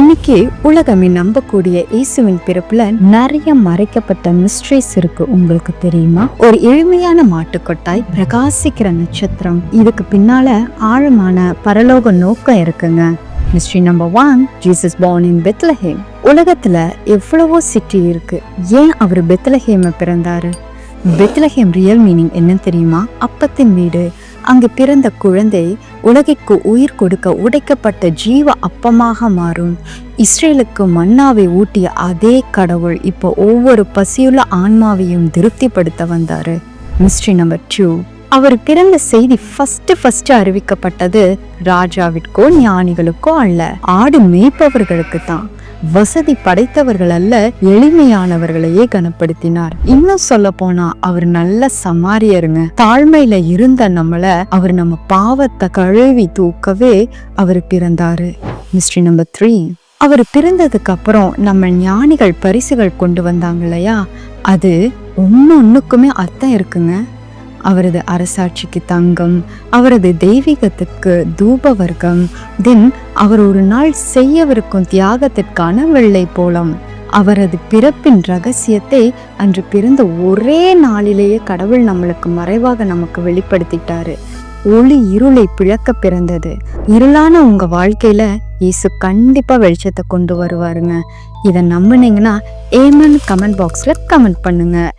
இன்னைக்கு உலகமே நம்பக்கூடிய இயேசுவின் பிறப்புல நிறைய மறைக்கப்பட்ட மிஸ்ட்ரிஸ் இருக்கு. உங்களுக்கு தெரியுமா? ஒரு எளிமையான மாட்டுக்கொட்டாய் பிரகாசிக்கிற நட்சத்திரம். இதுக்கு பின்னால ஆழமான பரலோக நோக்கம் இருக்குங்க. Mystery number one Jesus born in Bethlehem உலகத்துல எவ்வளவோ சிட்டி இருக்கு. ஏன் அவர் பெத்லஹேம பிறந்தாரு? பெத்லஹேம் ரியல் மீனிங் என்னன்னு தெரியுமா? அப்பத்தின் வீடு அங்கு பிறந்த குழந்தை உலகிற்கு உயிர் கொடுக்க உடைக்கப்பட்ட ஜீவ அப்பமாக மாறும். இஸ்ரேலுக்கு மன்னாவை ஊட்டிய அதே கடவுள் இப்போ ஒவ்வொரு பசியுள்ள ஆன்மாவையும் திருப்திப்படுத்த வந்தாரு. Mystery number two. அவர் பிறந்த செய்தி ஃபர்ஸ்ட் ஃபர்ஸ்ட் அறிவிக்கப்பட்டது ராஜாவிற்கோ ஞானிகளுக்கோ அல்ல. ஆடு மேய்ப்பவர்களுக்கு தான் வசதி படைத்தவர்கள் அல்ல எளிமையானவர்களையே கனப்படுத்தினார். இன்னும் சொல்ல போனா அவர் நல்ல சமாரியருங்க. தாழ்மையில இருந்த நம்மள அவர் நம்ம பாவத்தை கழுவி தூக்கவே அவர் பிறந்தாரு. மிஸ்ட்ரி நம்பர் த்ரீ அவர் பிறந்ததுக்கு அப்புறம் நம்ம ஞானிகள் பரிசுகள் கொண்டு வந்தாங்க இல்லையா? அது ஒண்ணுக்குமே அர்த்தம் இருக்குங்க. அவரது அரசாட்சிக்கு தங்கம் அவரது தெய்வீகத்திற்கு தூப வர்க்கம் தென் அவர் ஒரு நாள் செய்யவிருக்கும் தியாகத்திற்கான வெள்ளை போலம். அவரது பிறப்பின் ரகசியத்தை அன்று பிறந்த ஒரே நாளிலேயே கடவுள் நம்மளுக்கு மறைவாக நமக்கு வெளிப்படுத்திட்டாரு. ஒளி இருளை பிளக்க பிறந்தது. இருளான உங்க வாழ்க்கையில இயேசு கண்டிப்பா வெளிச்சத்தை கொண்டு வருவாருங்க. இதை நம்புனீங்கன்னா ஏமன் கமெண்ட் பாக்ஸ்ல கமெண்ட் பண்ணுங்க.